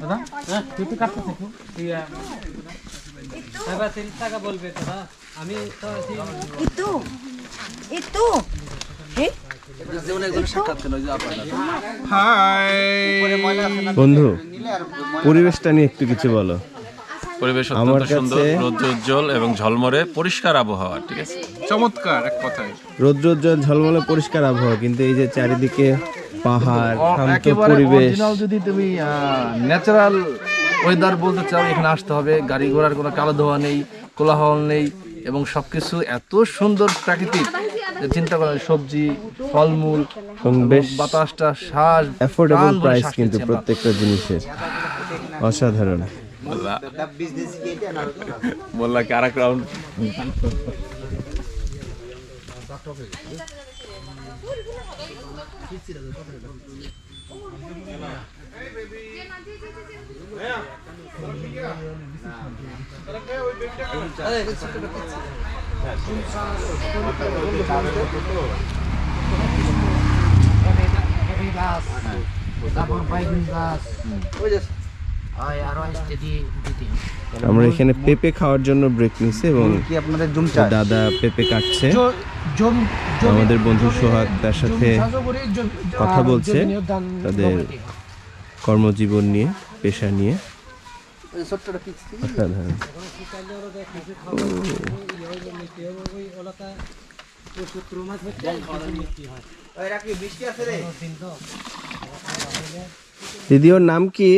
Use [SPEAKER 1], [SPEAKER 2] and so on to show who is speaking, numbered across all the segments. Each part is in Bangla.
[SPEAKER 1] দাদা তুই তো কাটতে থাকো
[SPEAKER 2] এবার তিরিশ টাকা বলবে দাদা আমি তো
[SPEAKER 3] Itu. Itu. Eh?
[SPEAKER 4] বন্ধু পরিবেশটা নিয়ে একটু কিছু বলো।
[SPEAKER 5] পরিবেশ
[SPEAKER 4] আমার
[SPEAKER 5] অত্যন্ত সুন্দর
[SPEAKER 4] কাছে-
[SPEAKER 5] রৌদ্র উজ্জ্বল এবং ঝলমরে পরিষ্কার আবহাওয়া ঠিক আছে?
[SPEAKER 1] চমৎকার এক কথায়।
[SPEAKER 4] রৌদ্রোজ্জ্বল ঝলমলে পরিষ্কার আবহাওয়া কিন্তু এই যে চারিদিকে পাহাড় শান্ত পরিবেশ।
[SPEAKER 6] যদি তুমি ন্যাচারাল ওয়েদার বলতে চাও এখানে আসতে হবে। গাড়ি ঘোড়ার কোনো কালো ধোয়া নেই কোলাহল নেই এবং সবকিছু এত সুন্দর প্রাকৃতিক। যে চিন্তা করেন সবজি ফলমূল
[SPEAKER 4] বেশ
[SPEAKER 6] বাতাসটা শ্বাস
[SPEAKER 4] অ্যাফোর্ডেবল
[SPEAKER 6] প্রাণ
[SPEAKER 4] প্রাইস কিন্তু প্রত্যেকটা জিনিসের। অসাধারণ।
[SPEAKER 5] বললা কি আরেক রাউন্ড बाटो गयो
[SPEAKER 4] আমরা এখানে পেঁপে খাওয়ার জন্য ব্রেক নিছি এবং
[SPEAKER 7] আপনাদের
[SPEAKER 4] দাদা পেঁপে কাটছে আমাদের বন্ধু সোহাগ তার সাথে কথা বলছে তাদের কর্মজীবন নিয়ে পেশা নিয়ে দিদি ওর নাম কি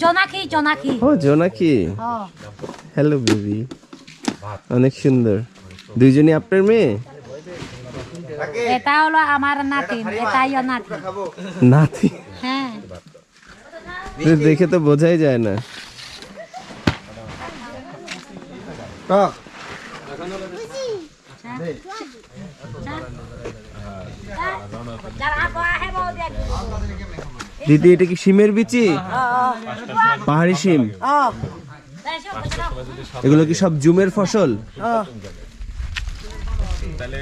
[SPEAKER 3] জোনাকি জোনাকি
[SPEAKER 4] ও জোনাকি. হ্যালো বেবি অনেক সুন্দর দুইজনই আপনার মেয়ে
[SPEAKER 3] এটা হলো আমার নাতি এটাইও নাতি
[SPEAKER 4] নাতি
[SPEAKER 3] হ্যাঁ
[SPEAKER 4] দেখে তো বোঝাই যায় না
[SPEAKER 7] টক
[SPEAKER 3] দেখ
[SPEAKER 4] দিদি এটা কি শিমের বিচি? পাহাড়ি সিম এগুলো কি সব জুমের ফসল?
[SPEAKER 5] তাহলে